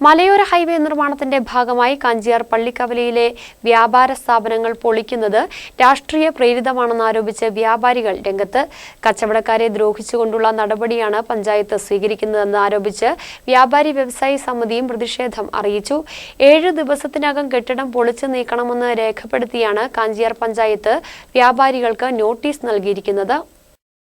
മലയോര ഹൈവേ നിർമ്മാണത്തിന്റെ ഭാഗമായി കഞ്ചിയാർ പള്ളിക്കവലയിലെ വ്യാപാര സ്ഥാപനങ്ങൾ പൊളിക്കുന്നത് രാഷ്ട്രീയ പ്രേരിതമാണെന്ന് ആരോപിച്ച് വ്യാപാരികൾ രംഗത്ത് കച്ചവടക്കാരെ ദ്രോഹിച്ചുകൊണ്ടുള്ള നടപടിയാണ് പഞ്ചായത്ത് സ്വീകരിക്കുന്നതെന്ന് ആരോപിച്ച് വ്യാപാരി വ്യവസായി സമിതിയും പ്രതിഷേധം അറിയിച്ചു. ഏഴ് ദിവസത്തിനകം കെട്ടിടം പൊളിച്ചു നീക്കണമെന്ന് രേഖപ്പെടുത്തിയാണ് കാഞ്ചിയാർ പഞ്ചായത്ത് വ്യാപാരികൾക്ക് നോട്ടീസ് നൽകിയിരിക്കുന്നത്.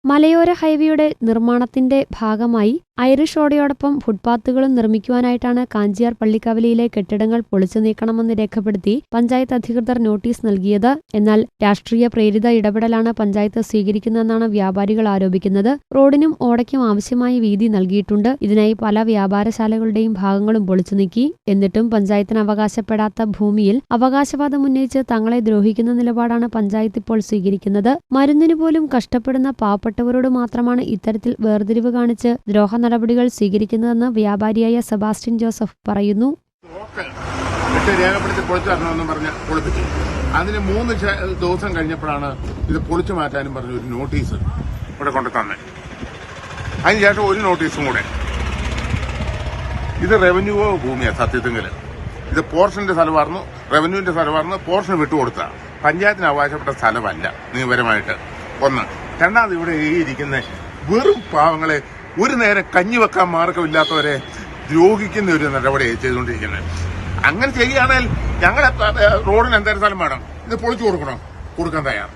മലയോര ഹൈവേയുടെ നിർമ്മാണത്തിന്റെ ഭാഗമായി ഐറിഷ് ഓടയോടൊപ്പം ഫുട്പാത്തുകളും നിർമ്മിക്കുവാനായിട്ടാണ് കാഞ്ചിയാർ പള്ളിക്കവലയിലെ കെട്ടിടങ്ങൾ പൊളിച്ചു നീക്കണമെന്ന് രേഖപ്പെടുത്തി പഞ്ചായത്ത് അധികൃതർ നോട്ടീസ് നൽകിയത്. എന്നാൽ രാഷ്ട്രീയ പ്രേരിത ഇടപെടലാണ് പഞ്ചായത്ത് സ്വീകരിക്കുന്നതെന്നാണ് വ്യാപാരികൾ ആരോപിക്കുന്നത്. റോഡിനും ഓടയ്ക്കും ആവശ്യമായ വീതി നൽകിയിട്ടുണ്ട്. ഇതിനായി പല വ്യാപാരശാലകളുടെയും ഭാഗങ്ങളും പൊളിച്ചു നീക്കി. എന്നിട്ടും പഞ്ചായത്തിന് അവകാശപ്പെടാത്ത ഭൂമിയിൽ അവകാശവാദം ഉന്നയിച്ച് തങ്ങളെ ദ്രോഹിക്കുന്ന നിലപാടാണ് പഞ്ചായത്ത് ഇപ്പോൾ സ്വീകരിക്കുന്നത്. മരുന്നിനു പോലും കഷ്ടപ്പെടുന്ന പാവപ്പെട്ടവരോട് മാത്രമാണ് ഇത്തരത്തിൽ വേർതിരിവ് കാണിച്ച് ദ്രോഹ നടപടികൾ സ്വീകരിക്കുന്നതെന്ന് വ്യാപാരിയായ സെബാസ്റ്റ്യൻ ജോസഫ് പറയുന്നു. അതിന് മൂന്ന് ദിവസം കഴിഞ്ഞപ്പോഴാണ് ഇത് പൊളിച്ചു മാറ്റാനും പറഞ്ഞ ഒരു നോട്ടീസ് ഇവിടെ കൊണ്ട് തന്നെ. അതിനുശേഷം ഒരു നോട്ടീസും കൂടെ. ഇത് റവന്യൂ ഭൂമിയാ സത്യത്തിങ്കിൽ ഇത് പോർഷന്റെ സ്ഥലമായിരുന്നു റവന്യൂവിന്റെ സ്ഥലമായിരുന്നു പോർഷൻ വിട്ടുകൊടുത്ത. പഞ്ചായത്തിന് അവകാശപ്പെട്ട സ്ഥലമല്ല നിയമപരമായിട്ട്. ഒന്ന്. രണ്ടാമത് ഇവിടെ ഈ ഇരിക്കുന്ന വെറും പാവങ്ങളെ ഒരു നേരം കഞ്ഞി വെക്കാൻ മാർഗമില്ലാത്തവരെ ദ്രോഹിക്കുന്ന ഒരു നടപടി ചെയ്തുകൊണ്ടിരിക്കുന്നത്. അങ്ങനെ ചെയ്യുകയാണെങ്കിൽ ഞങ്ങളെ റോഡിന് എന്തായാലും സ്ഥലം വേണം. ഇത് പൊളിച്ചു കൊടുക്കണം. കൊടുക്കാൻ തയ്യാർ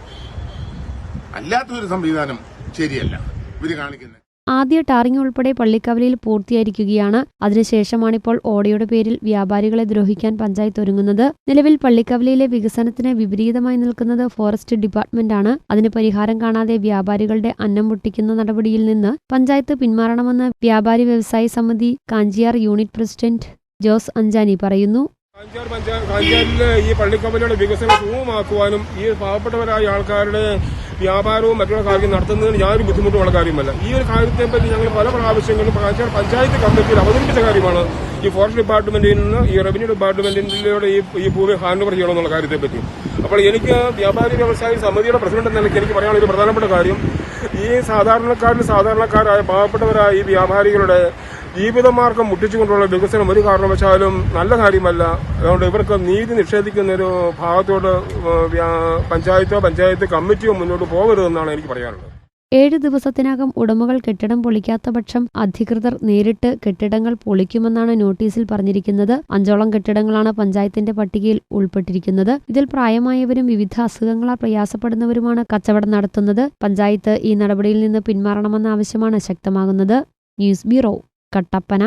അല്ലാത്തൊരു സംവിധാനം ശരിയല്ല. ഇവർ കാണിക്കുന്നത്. ആദ്യ ടാറിംഗ് ഉൾപ്പെടെ പള്ളിക്കവലയിൽ പൂർത്തിയായിരിക്കുകയാണ്. അതിനുശേഷമാണിപ്പോൾ ഓടയുടെ പേരിൽ വ്യാപാരികളെ ദ്രോഹിക്കാൻ പഞ്ചായത്ത് ഒരുങ്ങുന്നത്. നിലവിൽ പള്ളിക്കവലയിലെ വികസനത്തിന് വിപരീതമായി നിൽക്കുന്നത് ഫോറസ്റ്റ് ഡിപ്പാർട്ട്മെന്റാണ്. അതിന് പരിഹാരം കാണാതെ വ്യാപാരികളുടെ അന്നം മുട്ടിക്കുന്ന നടപടിയിൽ നിന്ന് പഞ്ചായത്ത് പിന്മാറണമെന്ന് വ്യാപാരി വ്യവസായി സമിതി കാഞ്ചിയാർ യൂണിറ്റ് പ്രസിഡന്റ് ജോസ് അഞ്ചാനി പറയുന്നു. ഈ പള്ളിക്കവലയുടെ വികസനം സുഗമമാക്കുവാനും ഈ പാവപ്പെട്ടവരായ ആൾക്കാരുടെ വ്യാപാരവും മറ്റുള്ള കാര്യം നടത്തുന്നതിന് യാതൊരു ബുദ്ധിമുട്ടുമുള്ള കാര്യമല്ല. ഈ ഒരു കാര്യത്തെപ്പറ്റി ഞങ്ങൾ പല പ്രാവശ്യങ്ങളും കാഞ്ചാർ പഞ്ചായത്ത് കമ്മിറ്റിയിൽ അവതരിപ്പിച്ച കാര്യമാണ് ഈ ഫോറസ്റ്റ് ഡിപ്പാർട്ട്മെന്റിൽ നിന്ന് ഈ റവന്യൂ ഡിപ്പാർട്ട്മെന്റിലൂടെ ഈ ഈ ഭൂമി ഹാൻഡ് ഓവർ ചെയ്യണമെന്നുള്ള കാര്യത്തെപ്പറ്റി അപ്പോൾ എനിക്ക് വ്യാപാരി വ്യവസായ സമിതിയുടെ പ്രസിഡന്റ് എന്ന നിലയ്ക്ക് എനിക്ക് പറയാനുള്ള ഒരു പ്രധാനപ്പെട്ട കാര്യം ഈ സാധാരണക്കാരിൽ സാധാരണക്കാരായ പാവപ്പെട്ടവരായ ഈ വ്യാപാരികളുടെ ജീവിതമാർഗം മുട്ടിച്ചുകൊണ്ടുള്ള വികസനം ഒരു കാരണവശാലും നല്ല കാര്യമല്ല. അതുകൊണ്ട് ഇവർക്ക് നീതി നിഷേധിക്കുന്ന ഒരു ഭാഗത്തോട് പഞ്ചായത്തോ പഞ്ചായത്ത് കമ്മിറ്റിയോ മുന്നോട്ട് പോകരുതെന്നാണ് എനിക്ക് പറയാനുള്ളത്. ഏഴ് ദിവസത്തിനകം ഉടമകൾ കെട്ടിടം പൊളിക്കാത്ത പക്ഷം അധികൃതർ നേരിട്ട് കെട്ടിടങ്ങൾ പൊളിക്കുമെന്നാണ് നോട്ടീസിൽ പറഞ്ഞിരിക്കുന്നത്. അഞ്ചോളം കെട്ടിടങ്ങളാണ് പഞ്ചായത്തിന്റെ പട്ടികയിൽ ഉൾപ്പെട്ടിരിക്കുന്നത്. ഇതിൽ പ്രായമായവരും വിവിധ അസുഖങ്ങളാൽ പ്രയാസപ്പെടുന്നവരുമാണ് കച്ചവടം നടത്തുന്നത്. പഞ്ചായത്ത് ഈ നടപടിയിൽ നിന്ന് പിന്മാറണമെന്ന ആവശ്യമാണ് ശക്തമാകുന്നത്. News bureau. കട്ടപ്പന